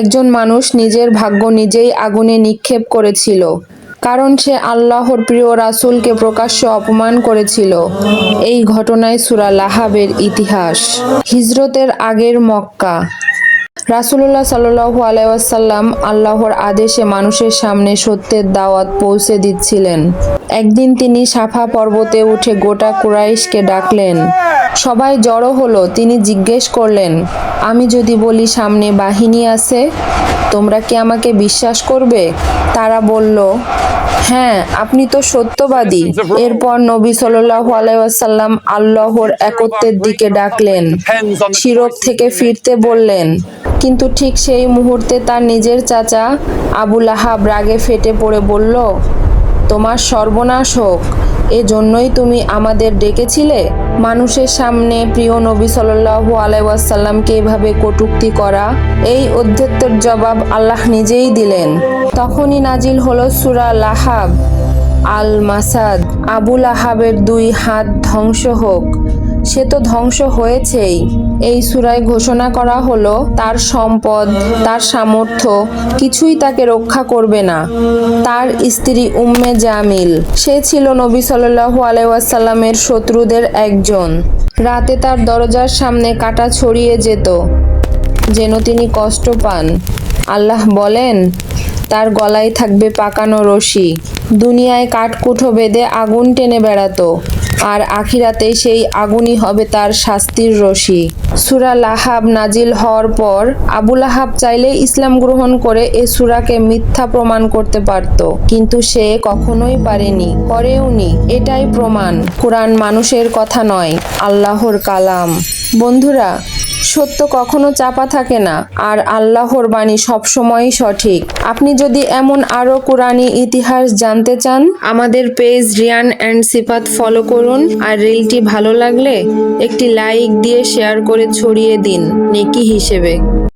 একজন মানুষ নিজের ভাগ্য নিজেই আগুনে নিক্ষেপ করেছিল, কারণ সে আল্লাহর প্রিয় রাসুলকে প্রকাশ্য অপমান করেছিল। এই ঘটনায় সূরা লাহাবের ইতিহাস, হিজরতের আগের মক্কা। রাসূলুল্লাহ সাল্লু আলাইসাল্লাম আল্লাহর আদেশে মানুষের সামনে সত্যের দাওয়াত পৌঁছে দিচ্ছিলেন। একদিন তিনি সাফা পর্বতে উঠে গোটা কুরাইশকে ডাকলেন সবাই জড়ো হলো, তিনি জিজ্ঞেস করলেন, আমি যদি বলি সামনে বাহিনী আছে, তোমরা কি আমাকে বিশ্বাস করবে? তারা বলল হ্যাঁ আপনি তো সত্যবাদী। এরপর নবী ওয়াসাল্লাম আল্লাহর একত্বের দিকে ডাকলেন, শিরক থেকে ফিরতে বললেন, কিন্তু ঠিক সেই মুহূর্তে তার নিজের চাচা আবু লাহাব রাগে ফেটে পড়ে বলল, তোমার সর্বনাশ হোক। এজন্যই তুমি আমাদের ডেকেছিলে? মানুষের সামনে প্রিয় নবী সাল্লাল্লাহু আলাইহি ওয়াসাল্লামকে এভাবে কটুক্তি করা, এই অধ্যত্বের জবাব আল্লাহ নিজেই দিলেন। তখনই নাজিল হলো সূরা লাহাব আল মাসাদ আবুল আহাবের দুই হাত ধ্বংস হোক। সে তো ধ্বংস হয়েছেই। এই সুরায় ঘোষণা করা হলো, তার সম্পদ, তার সামর্থ্য, কিছুই তাকে রক্ষা করবে না। তার স্ত্রী উম্মে জামিল, সে ছিল নবী সাল্লাল্লাহু আলাইহি ওয়াসাল্লামের শত্রুদের একজন। রাতে তার দরজার সামনে কাটা ছড়িয়ে যেত, যেন তিনি কষ্ট পান। আল্লাহ বলেন, তার গলায় থাকবে পাকানো রশি। দুনিয়ায় কাঠকুঠো বেঁধে আগুন টেনে বেড়াতো। আর আখিরাতে সেই আগুনই হবে তার শাস্তির রশি। সুরা লাহাব নাজিল হওয়ার পর আবুল আহাব চাইলে ইসলাম গ্রহণ করে এ সুরাকে মিথ্যা প্রমাণ করতে পারত। কিন্তু সে কখনোই পারেনি করেওনি এটাই প্রমাণ। কোরআন মানুষের কথা নয়, আল্লাহর কালাম। বন্ধুরা সত্য কখনো চাপা থাকে না, আর আল্লাহর বাণী সবসময়ই সঠিক। আপনি যদি এমন আরও কোরআনী ইতিহাস জানতে চান, আমাদের পেজ রিয়ান অ্যান্ড সিপাত ফলো করুন, আর রিলটি ভালো লাগলে একটি লাইক দিয়ে শেয়ার করে ছড়িয়ে দিন, নেকি হিসেবে।